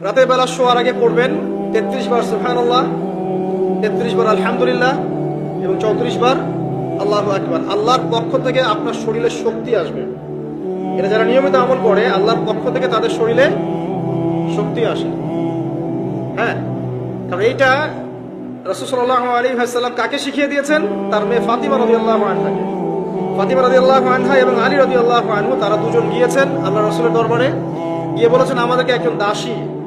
রাতের বেলা শোয়ার আগে পড়বেন। তেত্রিশ বার সুফান আল্লাহ তেত্রিশ বার আলহামদুলিল্লাহ এবং চৌত্রিশ বার আল্লাহ আকবার। আল্লাহর পক্ষ থেকে আপনার শরীরে শক্তি আসবে। এটা যারা নিয়মিত আমল করে, আল্লাহর পক্ষ থেকে তাদের শরীরে শক্তি আসে। হ্যাঁ কারণ এইটা রসুসল্লাহ আলী ভাইসাল্লাম কাকে শিখিয়ে দিয়েছেন? তার মেয়ে ফাতিমা রদি আল্লাহ আনহাকে ফাতিমা রদি আল্লাহ আনহা এবং আলী রদি আল্লাহ আনহু, তারা দুজন গিয়েছেন আল্লাহ রসুলের দরবারে। গিয়ে বলেছেন, আমাদেরকে একজন দাসী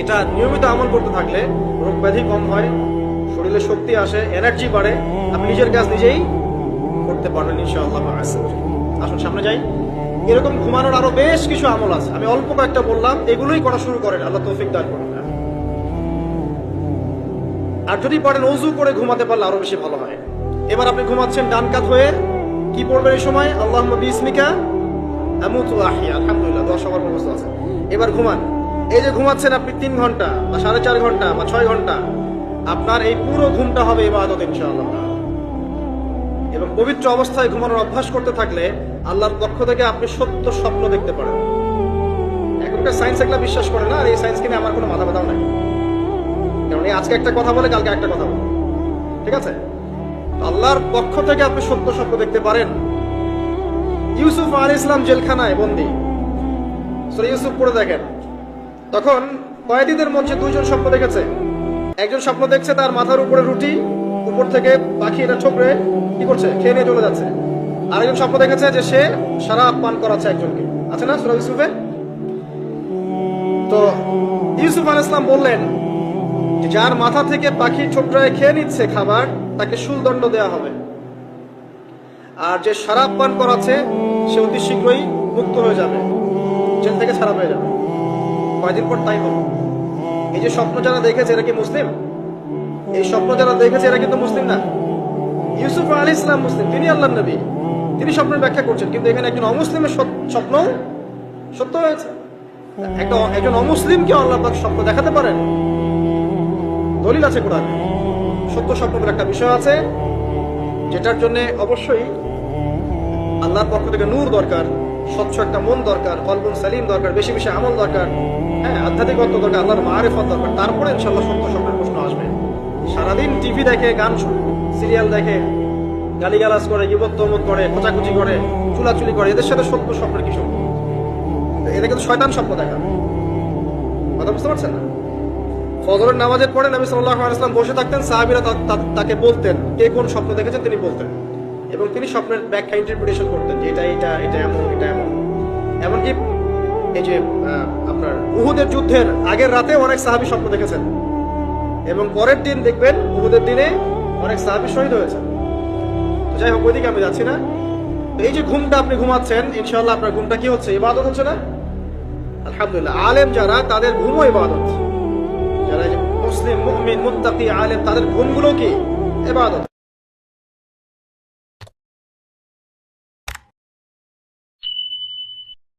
এটা নিয়মিত আমল করতে থাকলে রোগ ব্যাধি কম হয়, শরীরে শক্তি আসে এনার্জি বাড়ে। আপনি নিজের কাজ নিজেই করতে পারবেন ইনশাআল্লাহ। আসুন সামনে যাই। এরকম ঘুমানোর আরও বেশ কিছু আমল আছে। আমি অল্প কয়েকটা বললাম, এগুলোই করা শুরু করেন। আল্লাহ তৌফিক দান করেন। আর যদি পারেন অজু করে ঘুমাতে পারলে আরও বেশি ভালো হয়। এবার আপনি ঘুমাচ্ছেন ডান কাত হয়ে। কি পড়বেন এই সময়? আল্লাহ বিসমিকা আমুতু আলহামদুলিল্লাহ, দশ সবার ব্যবস্থা আছে। এবার ঘুমান। এই যে ঘুমাচ্ছেন আপনি তিন ঘণ্টা, বা সাড়ে চার ঘণ্টা, বা ছয় ঘণ্টা, আপনার এই পুরো ঘুমটা হবে ইবাদত ইনশাআল্লাহ। এবং পবিত্র অবস্থায় ঘুমানোর অভ্যাস করতে থাকলে আল্লাহর পক্ষ থেকে আপনি সত্য স্বপ্ন দেখতে পারেন। এখনকার সায়েন্স এগুলা বিশ্বাস করে না, আর এই সায়েন্স কিনে আমার কোনো মাথা ব্যথাও নাই। কারণ এই আজকে একটা কথা বলে, কালকে একটা কথা বলে। ঠিক আছে? আল্লাহর পক্ষ থেকে আপনি সত্য স্বপ্ন দেখতে পারেন। ইউসুফ আল ইসলাম জেলখানায় বন্দি। সরি ইউসুফ পড়ে দেখেন। তখন কয়েদিদের মঞ্চে দুইজন স্বপ্ন দেখেছে। একজন স্বপ্ন দেখছে তার মাথার উপরে রুটি, উপর থেকে পাখি এটা ছোকরে কি করছে, খেয়ে নিয়ে চলে যাচ্ছে। আরেকজন স্বপ্ন দেখেছে যে সে সারা পান করাচ্ছে একজনকে। আছে না সুরা ইউসুফে? তো ইউসুফ আল ইসলাম বললেন যার মাথা থেকে পাখি ছোটরায় খেয়ে নিচ্ছে খাবার, তাকে শুলদণ্ড দেওয়া হবে। আর যে শরাব পান করাচ্ছে, সে অতি শীঘ্রই মুক্ত হয়ে যাবে। জেল থেকে ছাড়া হয়ে যাবে। কয়দিন পর তাই হলো? এই যে স্বপ্ন যারা দেখেছে, এরা কি মুসলিম? এই স্বপ্ন যারা দেখেছে, এরা কিন্তু মুসলিম না। ইউসুফ আলী ইসলাম মুসলিম, তিনি আল্লাহ নবী। তিনি স্বপ্নের ব্যাখ্যা করছেন, কিন্তু এখানে একজন অমুসলিমের স্বপ্ন সত্য হয়েছে। একটা একজন অমুসলিমকে আল্লাহ পাক স্বপ্ন দেখাতে পারেন। দলিল আছে কোরআনে। সত্য স্বপ্নের একটা বিষয় আছে, যেটার জন্য অবশ্যই আল্লাহর পক্ষ থেকে নূর দরকার। স্বচ্ছ একটা মন দরকার কলবন সালিম দরকার, বেশি বেশি আমল দরকার। হ্যাঁ আধ্যাত্মিকত্ব দরকার, আল্লাহর মারেফত দরকার। তারপরে ইনশাল্লাহ সত্য স্বপ্নের প্রশ্ন আসবে। সারাদিন টিভি দেখে, গান সিরিয়াল দেখে, গালিগালাজ করে, গিবত তমত করে, খোঁচাখুচি করে, চুলাচুলি করে, এদের সাথে সত্য স্বপ্নের কি সম্পর্ক? এদের কিন্তু শয়তান স্বপ্ন দেখা। কথা বুঝতে পারছেন না? ফজরের নামাজের পরে নবী সাল্লাল্লাহু আলাইহি ওয়াসাল্লাম বসে থাকতেন, সাহাবীরা তাকে বলতেন, কে কোন স্বপ্ন দেখেছেন তিনি বলতেন। এবং তিনি স্বপ্নের ব্যাখ্যা ইন্টারপ্রিটেশন করতেন যে এটা এটা এটা এমন এটা এমন। এমনকি এই যে আপনার উহুদের যুদ্ধের আগের রাতে অনেক সাহাবী স্বপ্ন দেখেছেন। এবং পরের দিন দেখবেন উহুদের দিনে অনেক সাহাবী শহীদ হয়েছে তো যাই হোক, ওইদিকে আমি যাচ্ছি না। তো এই যে ঘুমটা আপনি ঘুমাচ্ছেন ইনশাল্লাহ আপনার ঘুমটা কি হচ্ছে? ইবাদত হচ্ছে না? আলহামদুলিল্লাহ, আলেম যারা, তাদের ঘুমও ইবাদত। যারা মুসলিম, মুমিন, মুত্তাকি, আলেম, তাদের ঘুমগুলো কি? ইবাদত।